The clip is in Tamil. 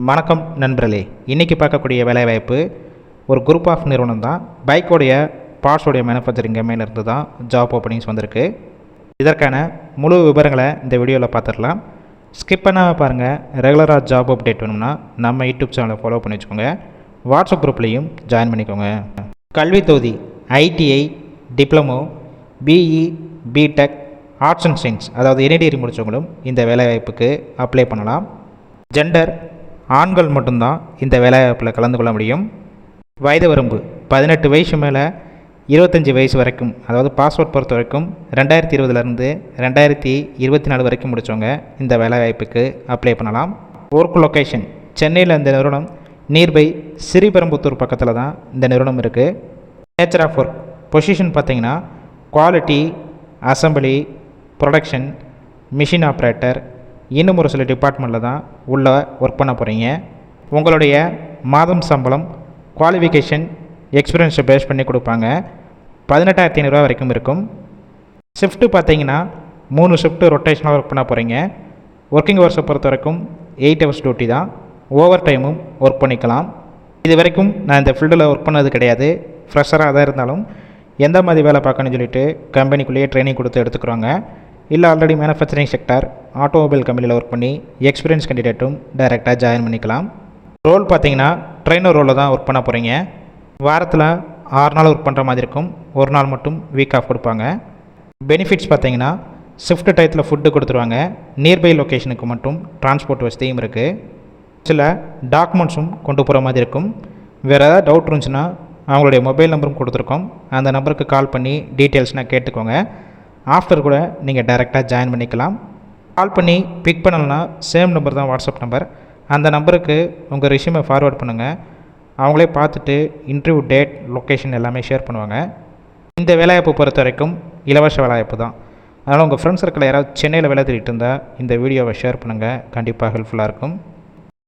வணக்கம் நண்பர்களே. இன்றைக்கி பார்க்கக்கூடிய வேலைவாய்ப்பு ஒரு குரூப் ஆஃப் நிறுவனம் தான். பைக்கோடைய பார்ட்ஸோடைய மேனுஃபேக்சரிங் இருந்து தான் ஜாப் ஓப்பனிங்ஸ் வந்திருக்கு. இதற்கான முழு விவரங்களை இந்த வீடியோவில் பார்த்துடலாம். ஸ்கிப் பண்ணாமல் பாருங்கள் ரெகுலராக ஜாப் அப்டேட் வேணும்னா நம்ம யூடியூப் சேனலை ஃபாலோ பண்ணி வச்சுக்கோங்க. வாட்ஸ்அப் குரூப்லேயும் ஜாயின் பண்ணிக்கோங்க. கல்வி தொகுதி ITI diploma BE BTech arts and science அதாவது இனடிகிரி முடித்தவங்களும் இந்த வேலைவாய்ப்புக்கு அப்ளை பண்ணலாம். ஜெண்டர் ஆண்கள் மட்டும்தான் இந்த வேலைவாய்ப்பில் கலந்து கொள்ள முடியும். வயது வரம்பு பதினெட்டு வயசு மேலே இருபத்தஞ்சி வயசு வரைக்கும் அதாவது பாஸ்போர்ட் பொறுத்த வரைக்கும் ரெண்டாயிரத்தி இருபதுலேருந்து ரெண்டாயிரத்தி இருபத்தி நாலு வரைக்கும் முடித்தவங்க இந்த வேலைவாய்ப்புக்கு அப்ளை பண்ணலாம். ஒர்க் லொக்கேஷன் சென்னையில் இந்த நிறுவனம் நியர்பை ஸ்ரீபெரும்புத்தூர் பக்கத்தில் தான் இந்த நிறுவனம் இருக்குது நேச்சர் ஆஃப் ஒர்க் பொசிஷன் பார்த்தீங்கன்னா quality assembly production machine operator இன்னும் ஒரு சில டிபார்ட்மெண்ட்டில் தான் உள்ளே ஒர்க் பண்ண போகிறீங்க உங்களுடைய மாதம் சம்பளம் குவாலிஃபிகேஷன் எக்ஸ்பீரியன்ஸை பேஸ் பண்ணி கொடுப்பாங்க. பதினெட்டாயிரத்தி ஐநூறுரூவா வரைக்கும் இருக்கும். ஷிஃப்ட்டு பார்த்தீங்கன்னா மூணு ஷிஃப்ட்டு ரொட்டேஷனாக ஒர்க் பண்ண போகிறீங்க ஒர்க்கிங் ஹவர்ஸை பொறுத்த வரைக்கும் எயிட் ஹவர்ஸ் டியூட்டி தான். ஓவர் டைமும் ஒர்க் பண்ணிக்கலாம். இது வரைக்கும் நான் இந்த ஃபீல்டில் ஒர்க் பண்ணது கிடையாது. ஃப்ரெஷராக தான் இருந்தாலும் எந்த மாதிரி வேலை பார்க்கணும்னு சொல்லிட்டு கம்பெனிக்குள்ளேயே ட்ரைனிங் கொடுத்து எடுத்துக்கிறாங்க இல்லை ஆல்ரெடி மேனுஃபேக்சரிங் செக்டார் ஆட்டோமொபைல் கம்பெனியில் ஒர்க் பண்ணி எக்ஸ்பீரியன்ஸ் கேண்டிடேட்டும் டைரெக்டாக ஜாயின் பண்ணிக்கலாம். ரோல் பார்த்தீங்கன்னா ட்ரெயினர் ரோலில் தான் ஒர்க் பண்ண போகிறீங்க வாரத்தில் ஆறு நாள் ஒர்க் பண்ணுற மாதிரி இருக்கும். ஒரு நாள் மட்டும் வீக் ஆஃப் கொடுப்பாங்க. பெனிஃபிட்ஸ் பார்த்தீங்கன்னா ஷிஃப்ட் டயத்தில் ஃபுட்டு கொடுத்துருவாங்க. நியர்பை லொக்கேஷனுக்கு மட்டும் டிரான்ஸ்போர்ட் வசதியும் இருக்குது சில டாக்குமெண்ட்ஸும் கொண்டு போகிற மாதிரி இருக்கும். வேறு ஏதாவது டவுட் இருந்துச்சுன்னா அவங்களுடைய மொபைல் நம்பரும் கொடுத்துருக்கோம். அந்த நம்பருக்கு கால் பண்ணி டீட்டெயில்ஸ்னால் கேட்டுக்கோங்க. ஆஃப்டர் கூட நீங்கள் டைரெக்டாக ஜாயின் பண்ணிக்கலாம். கால் பண்ணி பிக் பண்ணலன்னா சேம் நம்பர் தான் வாட்ஸ்அப் நம்பர் அந்த நம்பருக்கு உங்கள் ரெஷ்யூமை ஃபார்வேர்ட் பண்ணுங்கள் அவங்களே பார்த்துட்டு இன்டர்வியூ டேட் லொக்கேஷன் எல்லாமே ஷேர் பண்ணுவாங்க. இந்த வேலைவாய்ப்பு பொறுத்த வரைக்கும் இலவச வேலைவாய்ப்பு தான். அதனால் உங்கள் ஃப்ரெண்ட்ஸ் சர்க்கிளில் யாராவது சென்னையில் வேலை தேடிட்டு இருந்தால் இந்த வீடியோவை ஷேர் பண்ணுங்கள் கண்டிப்பாக ஹெல்ப்ஃபுல்லாக இருக்கும்.